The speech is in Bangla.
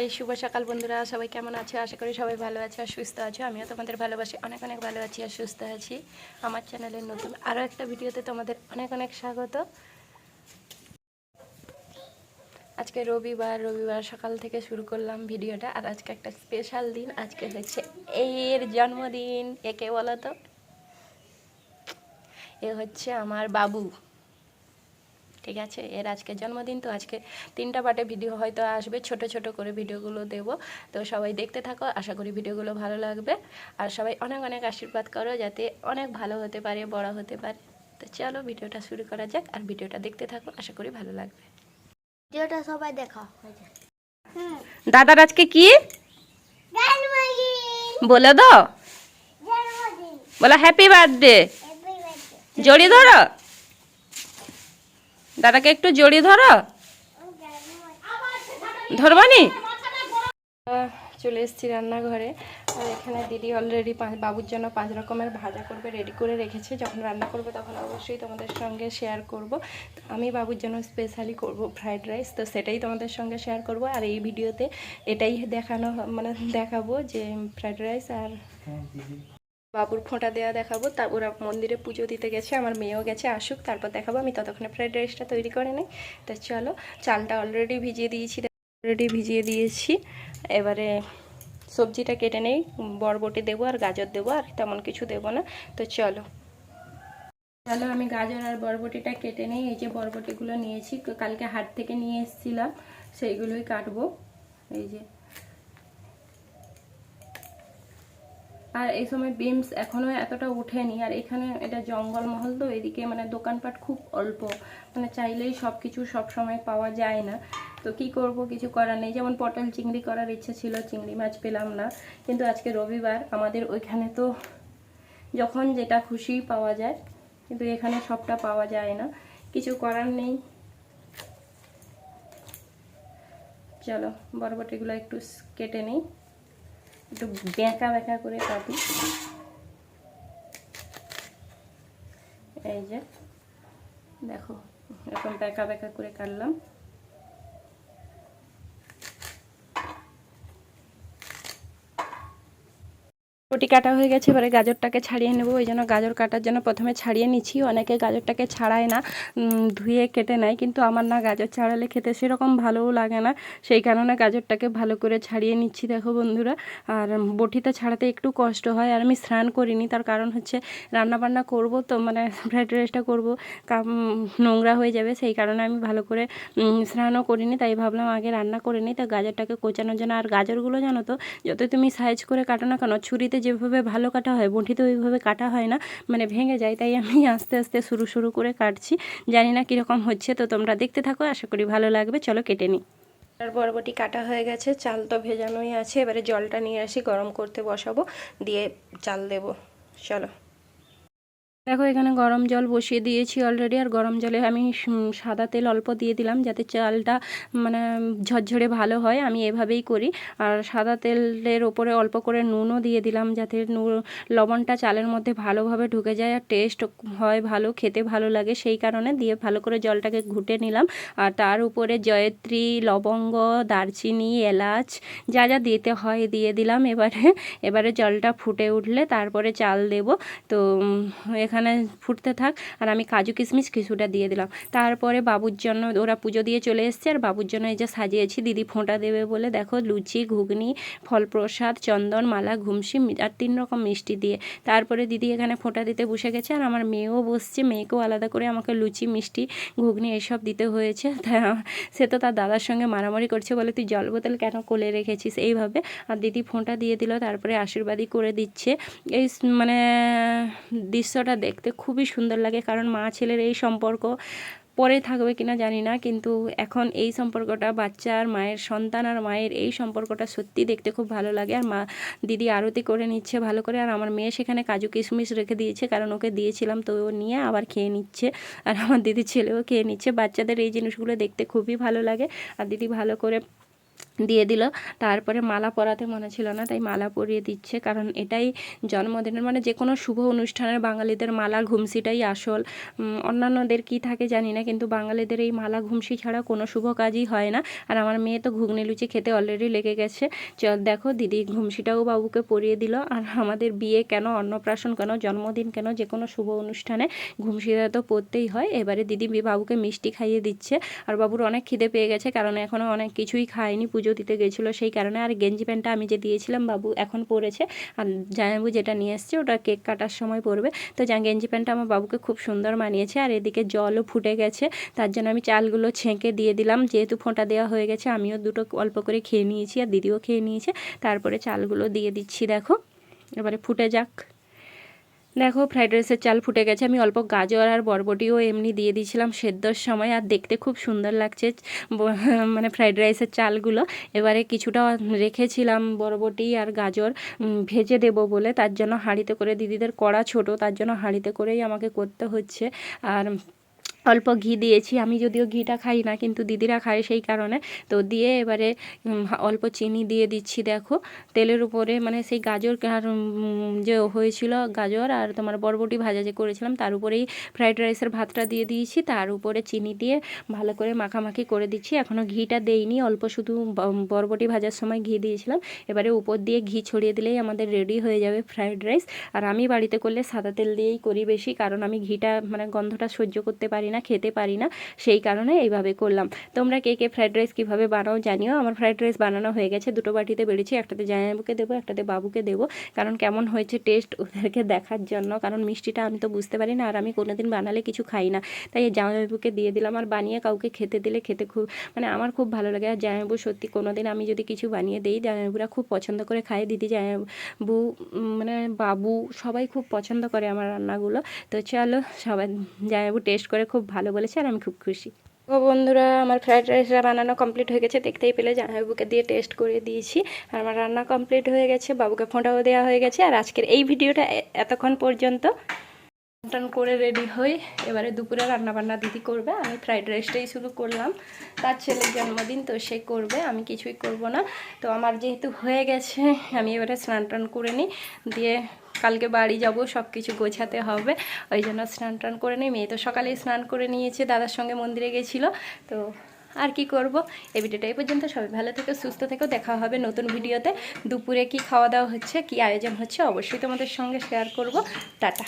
হাই শুভ সকাল বন্ধুরা। সবাই কেমন আছো? আশা করি সবাই ভালো আছে আর সুস্থ আছো। আমিও তোমাদের ভালোবাসি, অনেক অনেক ভালো আছি আর সুস্থ আছি। আমার চ্যানেলের নতুন আরও একটা ভিডিওতে তোমাদের অনেক অনেক স্বাগত। আজকে রবিবার রবিবার সকাল থেকে শুরু করলাম ভিডিওটা। আর আজকে একটা স্পেশাল দিন। আজকে হচ্ছে এর জন্মদিন। একে বলো তো? এ হচ্ছে আমার বাবু। ঠিক আছে? এর আজকে জন্মদিন তো আজকে তিনটা পার্টে ভিডিও হয়তো আসবে। ছোট ছোট করে ভিডিওগুলো দেব। তো সবাই দেখতে থাকো। আশা করি ভিডিওগুলো ভালো লাগবে। আর সবাই অনেক অনেক আশীর্বাদ করো যাতে অনেক ভালো হতে পারে বড় হতে পারে। তো চলো ভিডিওটা শুরু করা যাক আর ভিডিওটা দেখতে থাকো। আশা করি ভালো লাগবে। ভিডিওটা সবাই দেখা। দাদার আজকে কি? জন্মদিন। বলে দাও। জন্মদিন। বলো হ্যাপি বার্থডে হ্যাপি বার্থডে জড়িয়ে ধরো। দাদাকে একটু জড়িয়ে ধরো। ধরবানি? চলে এসেছি রান্নাঘরে। আর এখানে দিদি অলরেডি বাবুর জন্য পাঁচ রকমের ভাজা করবে রেডি করে রেখেছে। যখন রান্না করবে তখন অবশ্যই তোমাদের সঙ্গে শেয়ার করব। আমি বাবুর জন্য স্পেশালি করব ফ্রাইড রাইস তো সেটাই তোমাদের সঙ্গে শেয়ার করব। আর এই ভিডিওতে এটাই দেখানো মানে দেখাবো যে ফ্রাইড রাইস আর বাবুর ফোঁটা দেওয়া দেখাবো। তা ওরা মন্দিরে পুজো দিতে গেছে, আমার মেয়েও গেছে, আসুক, তারপর দেখাবো। আমি ততক্ষণে ফ্রাইড রাইসটা তৈরি করে নিই। তো চলো, চালটা অলরেডি ভিজিয়ে দিয়েছি অলরেডি ভিজিয়ে দিয়েছি। এবারে সবজিটা কেটে নেই, বরবটি দেবো আর গাজর দেবো, আর তেমন কিছু দেবো না। তো চলো। চলো, আমি গাজর আর বরবটিটা কেটে নেই, এই যে বরবটিগুলো নিয়েছি, কালকে হাট থেকে নিয়ে এসেছিলাম, সেইগুলোই কাটবো। এই যে আর এই সময় বিমস এখনও এতটা ওঠেনি। আর এখানে এটা জঙ্গলমহল, তো এদিকে মানে দোকানপাট খুব অল্প। মানে চাইলেই সব কিছু সময় পাওয়া যায় না। তো কি করব, কিছু করার নেই। যেমন পটল চিংড়ি করার ইচ্ছে ছিল, চিংড়ি মাছ পেলাম না। কিন্তু আজকে রবিবার আমাদের ওইখানে তো যখন যেটা খুশি পাওয়া যায়, কিন্তু এখানে সবটা পাওয়া যায় না। কিছু করার নেই। চলো, বরবটিগুলো একটু কেটে নিই। একটু বেঁকা বেঁকা করে কাটি। এই যে দেখো এখন বেঁকা বেঁকা করে কাটলাম। রুটি কাটা হয়ে গেছে, এবারে গাজরটাকে ছাড়িয়ে নেব। ওই জন্য গাজর কাটার জন্য প্রথমে ছাড়িয়ে নিচ্ছি। অনেকে গাজরটাকে ছাড়ায় না ধুয়ে কেটে নেয়, কিন্তু আমার না গাজর ছাড়ালে খেতে সেরকম ভালোও লাগে না। সেই কারণে গাজরটাকে ভালো করে ছাড়িয়ে নিচ্ছি, দেখো বন্ধুরা। আর বটিতে ছাড়াতে একটু কষ্ট হয়, আর আমি স্নান করিনি। তার কারণ হচ্ছে রান্না বান্না করব তো মানে ফ্রাইড রাইসটা করব নোংরা হয়ে যাবে। সেই কারণে আমি ভালো করে স্নানও করিনি, তাই ভাবলাম আগে রান্না করে নিই। তো গাজরটাকে কোচানোর জন্য, আর গাজরগুলো জানো তো যত তুমি সাইজ করে কাটো না কেন, ছুরিতে যেভাবে ভালো কাটা হয় বঁটিতে ওইভাবে কাটা হয় না মানে ভেঙে যায়, তাই আমি আস্তে আস্তে শুরু শুরু করে কাটছি। জানি না কীরকম হচ্ছে, তো তোমরা দেখতে থাকো, আশা করি ভালো লাগবে, চলো কেটে নিই। আর বরবটি কাটা হয়ে গেছে, চাল তো ভেজানোই আছে, এবারে জলটা নিয়ে আসি, গরম করতে বসাবো, দিয়ে চাল দেব, চলো। দেখো, এখানে গরম জল বসিয়ে দিয়েছি অলরেডি আর গরম জলে আমি সাদা তেল অল্প দিয়ে দিলাম যাতে চালটা মানে ঝরঝরে ভালো হয়। আমি এভাবেই করি। আর সাদা তেলের ওপরে অল্প করে নুনও দিয়ে দিলাম যাতে লবণটা চালের মধ্যে ভালোভাবে ঢুকে যায় আর টেস্ট হয় ভালো, খেতে ভালো লাগে। সেই কারণে দিয়ে ভালো করে জলটাকে ঘুটে নিলাম। আর তার উপরে জয়ত্রী, লবঙ্গ, দারচিনি, এলাচ, যা যা দিতে হয় দিয়ে দিলাম। এবারে এবারে জলটা ফুটে উঠলে তারপরে চাল দেব। তো এখানে ফুটতে থাক। আর আমি কাজু কিশমিশ কিছুটা দিয়ে দিলাম। তারপরে বাবুর জন্য ওরা পুজো দিয়ে চলে এসছে। আর বাবুর জন্য এই যে সাজিয়েছি, দিদি ফোঁটা দেবে বলে। দেখো, লুচি, ঘুগনি ফল প্রসাদ চন্দন, মালা, ঘুমসি আর তিন রকম মিষ্টি দিয়ে। তারপরে দিদি এখানে ফোঁটা দিতে বসে গেছে। আর আমার মেয়েও বসছে। মেয়েকেও আলাদা করে আমাকে লুচি, মিষ্টি, ঘুগনি এসব দিতে হয়েছে। সে তো তার দাদার সঙ্গে মারামারি করছে বলে, তুই জল বোতল কেন কোলে রেখেছিস? এইভাবে। আর দিদি ফোঁটা দিয়ে দিল। তারপরে আশীর্বাদই করে দিচ্ছে। এই মানে দৃশ্যটা দেখতে খুবই সুন্দর লাগে, কারণ মা ছেলের এই সম্পর্ক পরে থাকবে কিনা জানি না, কিন্তু এখন এই সম্পর্কটা বাচ্চা আর মায়ের সন্তান আর মায়ের এই সম্পর্কটা সত্যি দেখতে খুব ভালো লাগে। আর মা দিদি আরতি করে নিচ্ছে ভালো করে, আর আমার মেয়ে সেখানে কাজু কিশমিশ রেখে দিয়েছে, কারণ ওকে দিয়েছিলাম তো ও নিয়ে আবার খেয়ে নিচ্ছে, আর আমার দিদি ছেলেও খেয়ে নিচ্ছে। বাচ্চাদের এই জিনিসগুলো দেখতে খুবই ভালো লাগে, আর দিদি ভালো করে দিয়ে দিল। তারপরে মালা পরাতে মনে ছিল না, তাই মালা পরিয়ে দিচ্ছে। কারণ এটাই জন্মদিনের মানে যে কোনো শুভ অনুষ্ঠানের বাঙালিদের মালা ঘুমসিটাই আসল। অন্যান্যদের কি থাকে জানি না, কিন্তু বাঙালিদের এই মালা ঘুমসি ছাড়া কোনো শুভ কাজই হয় না। আর আমার মেয়ে তো ঘুগনি লুচি খেতে অলরেডি লেগে গেছে। চল দেখো, দিদি ঘুমসিটাও বাবুকে পরিয়ে দিল। আর আমাদের বিয়ে কেন, অন্নপ্রাশন কেন, জন্মদিন কেন যে কোনো শুভ অনুষ্ঠানে ঘুমসিটা তো পরতেই হয়। এবারে দিদি বাবুকে মিষ্টি খাইয়ে দিচ্ছে। আর বাবুর অনেক খিদে পেয়ে গেছে, কারণ এখনও অনেক কিছুই খায়নি, পুজো দিতে গেছিল, সেই কারণে আর গেঞ্জি প্যান্টটা আমি যে দিয়েছিলাম বাবু এখন পরেছে। আর জামাইবু যেটা নিয়ে এসছে, ওটা কেক কাটার সময় পরবে। তো যা গেঞ্জি প্যান্টটা আমার বাবুকে খুব সুন্দর মানিয়েছে, আর এদিকে জলও ফুটে গেছে। তার জন্য আমি চালগুলো ছেঁকে দিয়ে দিলাম, যেহেতু ফোঁটা দেওয়া হয়ে গেছে, আমিও দুটো অল্প করে খেয়ে নিয়েছি, আর দিদিও খেয়ে নিয়েছে। তারপরে চালগুলো দিয়ে দিচ্ছি, দেখো। এবারে ফুটে যাক। দেখো ফ্রাইড রাইসের চাল ফুটে গেছে। আমি অল্প গাজর আর বরবটিও এমনি দিয়ে দিয়েছিলাম সেদ্ধর সময়, আর দেখতে খুব সুন্দর লাগছে মানে ফ্রাইড রাইসের চালগুলো। এবারে কিছুটা রেখেছিলাম বরবটি আর গাজর ভেজে দেব বলে। তার জন্য হাঁড়িতে করে দিদিদের কড়া ছোট, তার জন্য হাঁড়িতে করেই আমাকে করতে হচ্ছে। আর অল্প ঘি দিয়েছি। আমি যদিও ঘিটা খাই না, কিন্তু দিদিরা খায় সেই কারণে। তো দিয়ে এবারে অল্প চিনি দিয়ে দিচ্ছি, দেখো। তেলের উপরে মানে সেই গাজর আর যে হয়েছিল গাজর আর তোমার বরবটি ভাজা যে করেছিলাম, তার উপরেই ফ্রাইড রাইসের ভাতটা দিয়ে দিয়েছি। তার উপরে চিনি দিয়ে ভালো করে মাখামাখি করে দিচ্ছি। এখনও ঘিটা দেইনি, অল্প শুধু বরবটি ভাজার সময় ঘি দিয়েছিলাম। এবারে উপর দিয়ে ঘি ছড়িয়ে দিলেই আমাদের রেডি হয়ে যাবে ফ্রাইড রাইস আর আমি বাড়িতে করলে সাদা তেল দিয়েই করি বেশি, কারণ আমি ঘিটা মানে গন্ধটা সহ্য করতে পারি না। খেতে পারি না সেই কারণে এইভাবে করলাম। তোমরা কে কে ফ্রাইড রাইস কীভাবে বানাও জানিও আমার ফ্রাইড রাইস বানানো হয়ে গেছে দুটো বাটিতে বেড়েছি একটাতে জামাইবাবুকে দেবো একটাতে বাবুকে দেবো কারণ কেমন হয়েছে টেস্ট ওদেরকে দেখার জন্য কারণ মিষ্টিটা আমি তো বুঝতে পারি না আর আমি কোনোদিন বানালে কিছু খাই না। তাই এই জামাইবাবুকে দিয়ে দিলাম আর বানিয়ে কাউকে খেতে দিলে খেতে খুব মানে আমার খুব ভালো লাগে। আর জামাইবাবু সত্যি কোনোদিন আমি যদি কিছু বানিয়ে দিই জামাইবাবুরা খুব পছন্দ করে খায়। দিদি জামাইবাবু উম, মানে বাবু সবাই খুব পছন্দ করে আমার রান্নাগুলো। তো চলো সবাই জামাইবাবু টেস্ট করে খুব ভালো বলেছে আর আমি খুব খুশি। ও বন্ধুরা, আমার ফ্রাইড রাইসটা বানানো কমপ্লিট হয়ে গেছে, দেখতেই পেলে। জামাইবাবুকে দিয়ে টেস্ট করে দিয়েছি। আর আমার রান্না কমপ্লিট হয়ে গেছে, বাবুকে ফোঁটাও দেওয়া হয়ে গেছে। আর আজকের এই ভিডিওটা এতক্ষণ পর্যন্ত। টান করে রেডি হই। এবারে দুপুরে রান্না বান্না দিদি করবে। আমি ফ্রাইড রাইসটাই শুরু করলাম। তার ছেলের জন্মদিন, তো সে করবে। আমি কিছুই করব না। তো আমার যেহেতু হয়ে গেছে, আমি এবারে স্নান টান করে নিই। দিয়ে কালকে বাড়ি যাব সব কিছু গোছাতে হবে। ওই জন্য স্নান টান করে নিই। মেয়ে তো সকালে স্নান করে নিয়েছে, দাদার সঙ্গে মন্দিরে গেছিল। তো আর কি করব? এই ভিডিওটা এই পর্যন্ত। সবাই ভালো থেকে, সুস্থ থেকেও দেখা হবে নতুন ভিডিওতে। দুপুরে কি খাওয়া দাওয়া হচ্ছে, কি আয়োজন হচ্ছে, অবশ্যই তোমাদের সঙ্গে শেয়ার করব। টাটা।